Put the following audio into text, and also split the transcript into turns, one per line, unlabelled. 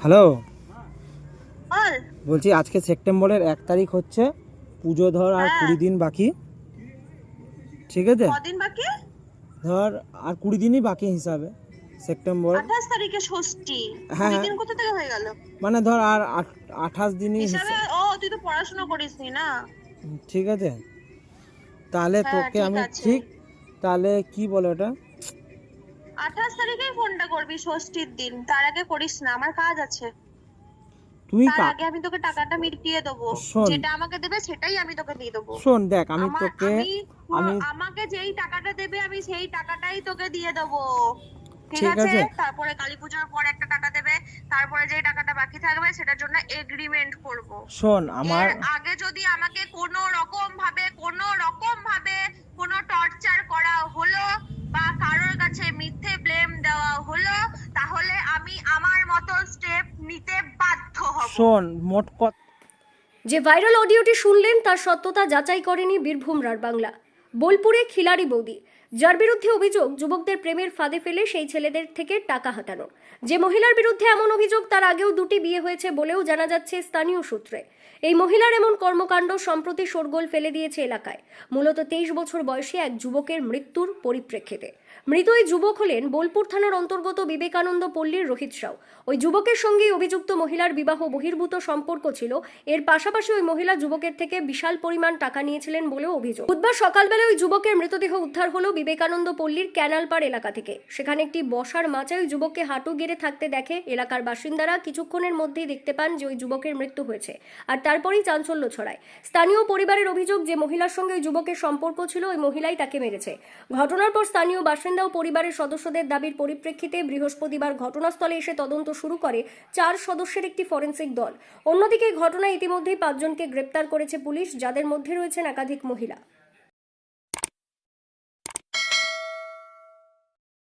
Hello?
বল।
বলছি আজকে সেপ্টেম্বরের এক তারিখ হচ্ছে পুজো ধর আর
হ্যাঁ।
কুড়ি দিন বাকি। ঠিক আছে? ধর আর কুড়ি দিনই বাকি হিসাবে সেপ্টেম্বর।
আঠাশ তারিখে ষষ্ঠী।
হ্যাঁ, হ্যাঁ।
দিন কোথা থেকে হয়ে গেল?
মানে ধর আর আঠাশ দিনই
হিসাবে ও তুই তো পড়াশোনা করিসনি না?
ঠিক আছে? তাহলে
হ্যাঁ,
তোকে আমি ঠিক তাহলে কি বলে ওটা?
আঠাশ তারিখেই ফোনটা করবি ষষ্ঠীর দিন। তার আগে করিস না আমার কাজ আছে।
তুই
তার আগে আমি তোকে টাকাটা মিটিয়ে দেবো। যেটা আমাকে দেবে সেটাই আমি তোকে দিয়ে দেবো।
শোন দেখ আমি তোকে
আমি আমাকে যেই টাকাটা দেবে আমি সেই টাকাটাই তোকে দিয়ে দেবো। ঠিক আছে। তারপরে কালী পুজোর পর একটা টাকা দেবে। তারপরে যেই টাকাটা বাকি থাকবে সেটার জন্য এগ্রিমেন্ট করব।
শোন আমার
আগে যদি আমাকে কোনো রকম ভাবে কোনো রকম ভাবে কোনো টর্চার করা হলো বা কারোর কাছে মিথ্যে ব্লেম দেওয়া হলো তাহলে আমি আমার মতো স্টেপ নিতে বাধ্য হব
শোন, মোট কথা
যে ভাইরাল অডিওটি শুনলেন, তার সত্যতা যাচাই করেনি বীরভূম রার বাংলা। বোলপুরে খিলাড়ি বৌদি। যার বিরুদ্ধে অভিযোগ, যুবকদের প্রেমের ফাঁদে ফেলে সেই ছেলেদের থেকে টাকা হাতানো। যে মহিলার বিরুদ্ধে এমন অভিযোগ, তার আগেও দুটি বিয়ে হয়েছে বলেও জানা যাচ্ছে স্থানীয় সূত্রে। এই মহিলার এমন কর্মকাণ্ড সম্প্রতি শোরগোল ফেলে দিয়েছে এলাকায়। মূলত তেইশ বছর বয়সী এক যুবকের মৃত্যুর পরিপ্রেক্ষিতে। মৃত ওই যুবক হলেন বোলপুর থানার অন্তর্গত বিবেকানন্দ পল্লীর রোহিত সাউ। ওই যুবকের সঙ্গেই অভিযুক্ত মহিলার বিবাহ বহির্ভূত সম্পর্ক ছিল। এর পাশাপাশি ওই মহিলা যুবকের থেকে বিশাল পরিমাণ টাকা নিয়েছিলেন বলেও অভিযোগ। বুধবার সকালবেলা ওই যুবকের মৃতদেহ উদ্ধার হলো বিবেকানন্দ পল্লীর ক্যানালপাড় এলাকা থেকে। সেখানে একটি বসার মাচায় ওই যুবককে হাঁটু গেড়ে থাকতে দেখে এলাকার বাসিন্দারা কিছুক্ষণের মধ্যেই দেখতে পান যে ওই যুবকের মৃত্যু হয়েছে আর তারপরেই চাঞ্চল্য ছড়ায়। স্থানীয় পরিবারের অভিযোগ যে মহিলার সঙ্গে ওই যুবকের সম্পর্ক ছিল, ওই মহিলাই তাকে মেরেছে। ঘটনার পর স্থানীয় বাসিন্দা পরিবারের সদস্যদের দাবির পরিপ্রেক্ষিতে বৃহস্পতিবার ঘটনাস্থলে এসে তদন্ত শুরু করে চার সদস্যের একটি ফরেন্সিক দল। অন্যদিকে ঘটনায় ইতিমধ্যেই পাঁচজনকে গ্রেপ্তার করেছে পুলিশ, যাদের মধ্যে রয়েছেন একাধিক মহিলা।